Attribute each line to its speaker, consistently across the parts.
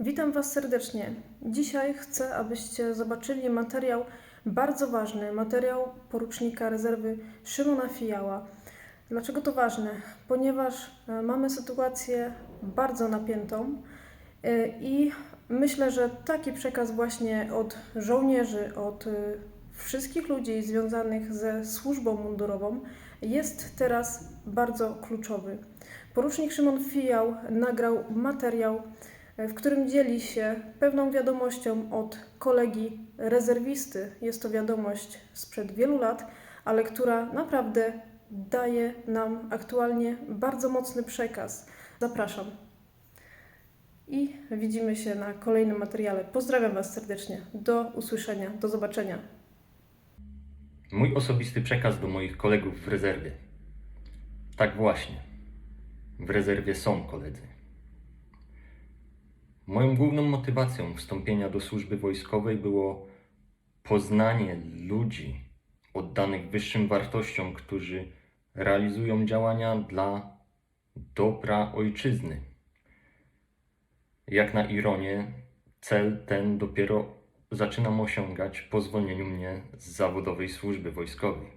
Speaker 1: Witam Was serdecznie. Dzisiaj chcę, abyście zobaczyli materiał bardzo ważny, materiał porucznika rezerwy Szymona Fijała. Dlaczego to ważne? Ponieważ e, mamy sytuację bardzo napiętą e, i myślę, że taki przekaz właśnie od żołnierzy, od e, wszystkich ludzi związanych ze służbą mundurową jest teraz bardzo kluczowy. Porucznik Szymon Fijał nagrał materiał w którym dzieli się pewną wiadomością od kolegi rezerwisty. Jest to wiadomość sprzed wielu lat, ale która naprawdę daje nam aktualnie bardzo mocny przekaz. Zapraszam. I widzimy się na kolejnym materiale. Pozdrawiam Was serdecznie. Do usłyszenia, do zobaczenia.
Speaker 2: Mój osobisty przekaz do moich kolegów w rezerwie. Tak właśnie. W rezerwie są koledzy. Moją główną motywacją wstąpienia do służby wojskowej było poznanie ludzi oddanych wyższym wartościom, którzy realizują działania dla dobra ojczyzny. Jak na ironię, cel ten dopiero zaczynam osiągać po zwolnieniu mnie z zawodowej służby wojskowej.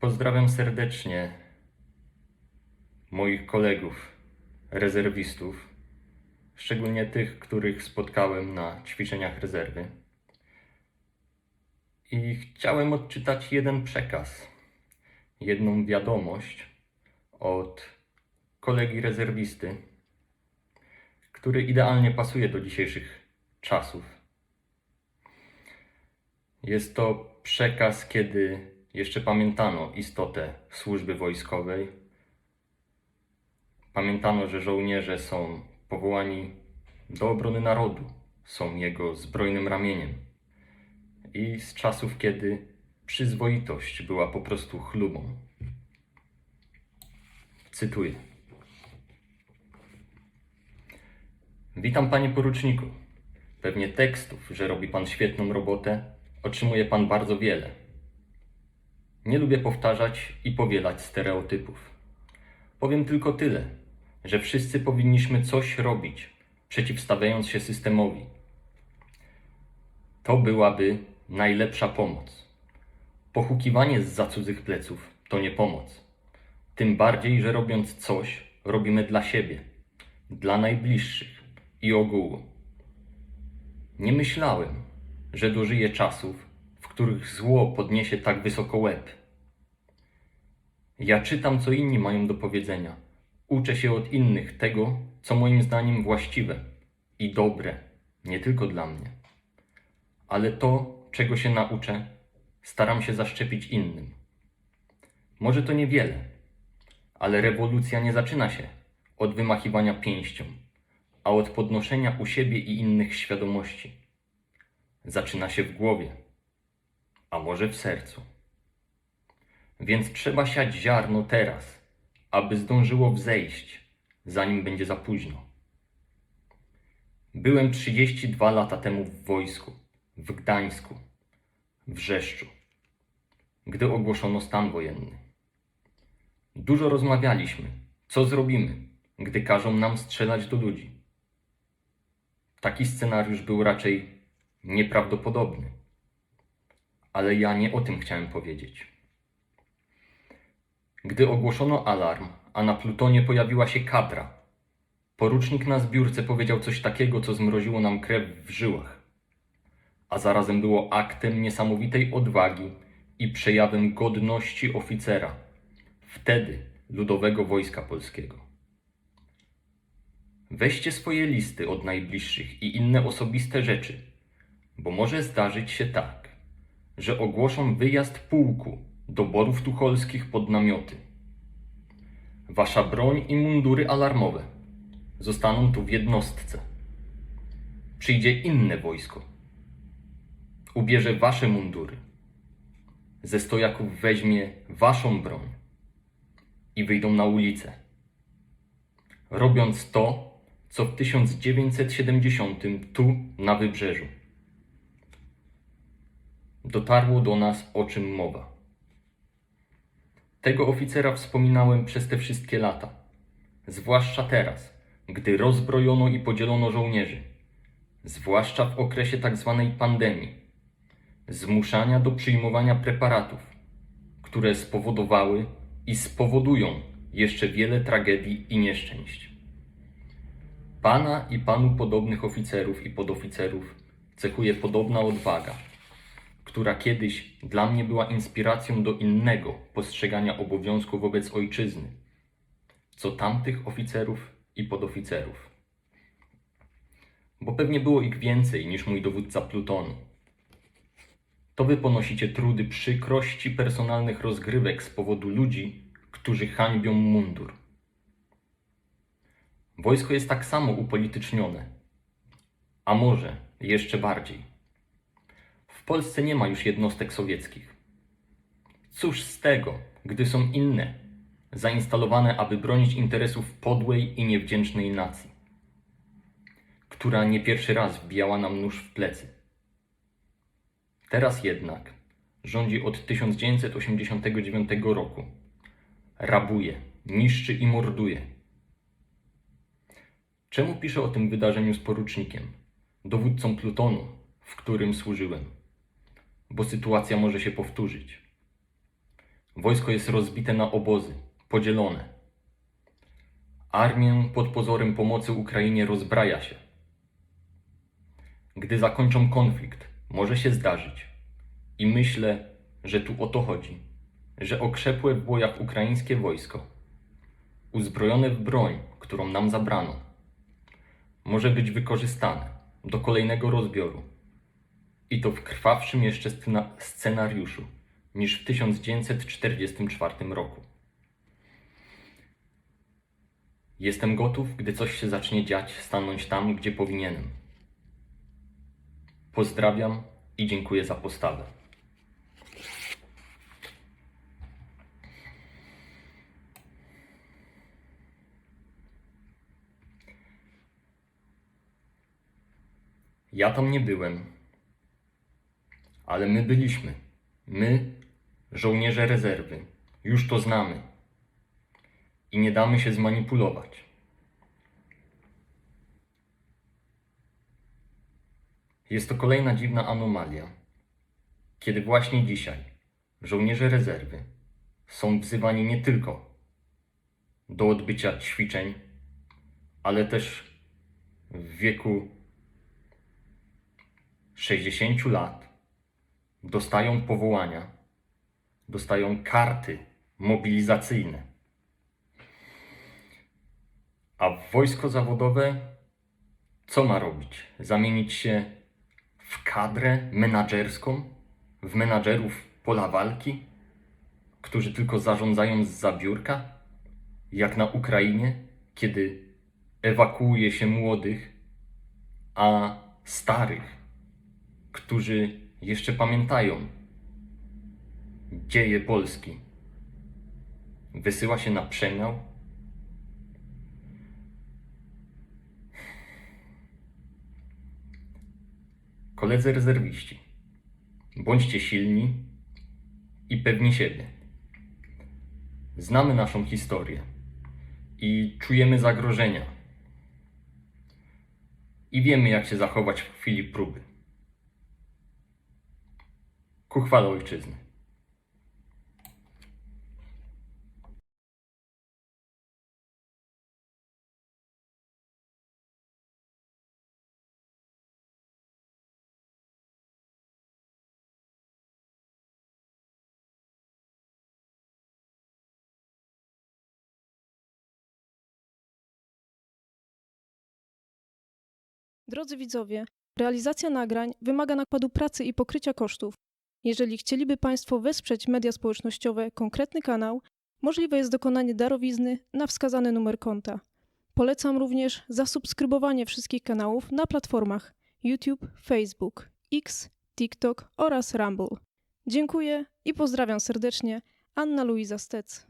Speaker 2: Pozdrawiam serdecznie moich kolegów, rezerwistów, szczególnie tych, których spotkałem na ćwiczeniach rezerwy. I chciałem odczytać jeden przekaz, jedną wiadomość od kolegi rezerwisty, który idealnie pasuje do dzisiejszych czasów. Jest to przekaz, kiedy jeszcze pamiętano istotę służby wojskowej. Pamiętano, że żołnierze są powołani do obrony narodu, są jego zbrojnym ramieniem. I z czasów, kiedy przyzwoitość była po prostu chlubą. Cytuję. Witam panie poruczniku. Pewnie tekstów, że robi pan świetną robotę, otrzymuje pan bardzo wiele. Nie lubię powtarzać i powielać stereotypów. Powiem tylko tyle, że wszyscy powinniśmy coś robić, przeciwstawiając się systemowi. To byłaby najlepsza pomoc. Pochukiwanie z za cudzych pleców to nie pomoc. Tym bardziej, że robiąc coś, robimy dla siebie, dla najbliższych i ogółu. Nie myślałem, że dożyję czasów, w których zło podniesie tak wysoko łeb. Ja czytam, co inni mają do powiedzenia. Uczę się od innych tego, co moim zdaniem właściwe i dobre, nie tylko dla mnie. Ale to, czego się nauczę, staram się zaszczepić innym. Może to niewiele, ale rewolucja nie zaczyna się od wymachiwania pięścią, a od podnoszenia u siebie i innych świadomości. Zaczyna się w głowie, a może w sercu. Więc trzeba siać ziarno teraz, aby zdążyło wzejść, zanim będzie za późno. Byłem 32 lata temu w wojsku, w Gdańsku, w Rzeszczu, gdy ogłoszono stan wojenny. Dużo rozmawialiśmy, co zrobimy, gdy każą nam strzelać do ludzi. Taki scenariusz był raczej nieprawdopodobny, ale ja nie o tym chciałem powiedzieć. Gdy ogłoszono alarm, a na Plutonie pojawiła się kadra, porucznik na zbiórce powiedział coś takiego, co zmroziło nam krew w żyłach, a zarazem było aktem niesamowitej odwagi i przejawem godności oficera, wtedy Ludowego Wojska Polskiego. Weźcie swoje listy od najbliższych i inne osobiste rzeczy, bo może zdarzyć się tak, że ogłoszą wyjazd pułku do borów tucholskich pod namioty. Wasza broń i mundury alarmowe zostaną tu w jednostce. Przyjdzie inne wojsko. Ubierze wasze mundury. Ze stojaków weźmie waszą broń i wyjdą na ulicę. Robiąc to, co w 1970 tu na wybrzeżu. Dotarło do nas, o czym mowa. Tego oficera wspominałem przez te wszystkie lata, zwłaszcza teraz, gdy rozbrojono i podzielono żołnierzy, zwłaszcza w okresie tzw. pandemii, zmuszania do przyjmowania preparatów, które spowodowały i spowodują jeszcze wiele tragedii i nieszczęść. Pana i panu podobnych oficerów i podoficerów cechuje podobna odwaga, która kiedyś dla mnie była inspiracją do innego postrzegania obowiązku wobec ojczyzny, co tamtych oficerów i podoficerów. Bo pewnie było ich więcej niż mój dowódca plutonu. To wy ponosicie trudy przykrości personalnych rozgrywek z powodu ludzi, którzy hańbią mundur. Wojsko jest tak samo upolitycznione, a może jeszcze bardziej. W Polsce nie ma już jednostek sowieckich. Cóż z tego, gdy są inne, zainstalowane, aby bronić interesów podłej i niewdzięcznej nacji, która nie pierwszy raz wbijała nam nóż w plecy. Teraz jednak rządzi od 1989 roku. Rabuje, niszczy i morduje. Czemu piszę o tym wydarzeniu z porucznikiem, dowódcą plutonu, w którym służyłem? Bo sytuacja może się powtórzyć. Wojsko jest rozbite na obozy, podzielone. Armię pod pozorem pomocy Ukrainie rozbraja się. Gdy zakończą konflikt, może się zdarzyć. I myślę, że tu o to chodzi, że okrzepłe w bojach ukraińskie wojsko, uzbrojone w broń, którą nam zabrano, może być wykorzystane do kolejnego rozbioru. I to w krwawszym jeszcze scena- scenariuszu niż w 1944 roku. Jestem gotów, gdy coś się zacznie dziać, stanąć tam, gdzie powinienem. Pozdrawiam i dziękuję za postawę. Ja tam nie byłem, ale my byliśmy. My, żołnierze rezerwy, już to znamy i nie damy się zmanipulować. Jest to kolejna dziwna anomalia, kiedy właśnie dzisiaj żołnierze rezerwy są wzywani nie tylko do odbycia ćwiczeń, ale też w wieku 60 lat dostają powołania, dostają karty mobilizacyjne. A wojsko zawodowe co ma robić? Zamienić się w kadrę menadżerską, w menadżerów pola walki, którzy tylko zarządzają z zabiórka, jak na Ukrainie, kiedy ewakuuje się młodych, a starych, którzy jeszcze pamiętają dzieje Polski, wysyła się na przemiał. Koledzy rezerwiści, bądźcie silni i pewni siebie. Znamy naszą historię i czujemy zagrożenia. I wiemy, jak się zachować w chwili próby. Ku chwale ojczyzny.
Speaker 1: Drodzy widzowie, realizacja nagrań wymaga nakładu pracy i pokrycia kosztów. Jeżeli chcieliby Państwo wesprzeć media społecznościowe konkretny kanał, możliwe jest dokonanie darowizny na wskazany numer konta. Polecam również zasubskrybowanie wszystkich kanałów na platformach YouTube, Facebook, X, TikTok oraz Rumble. Dziękuję i pozdrawiam serdecznie. Anna Luiza Stec.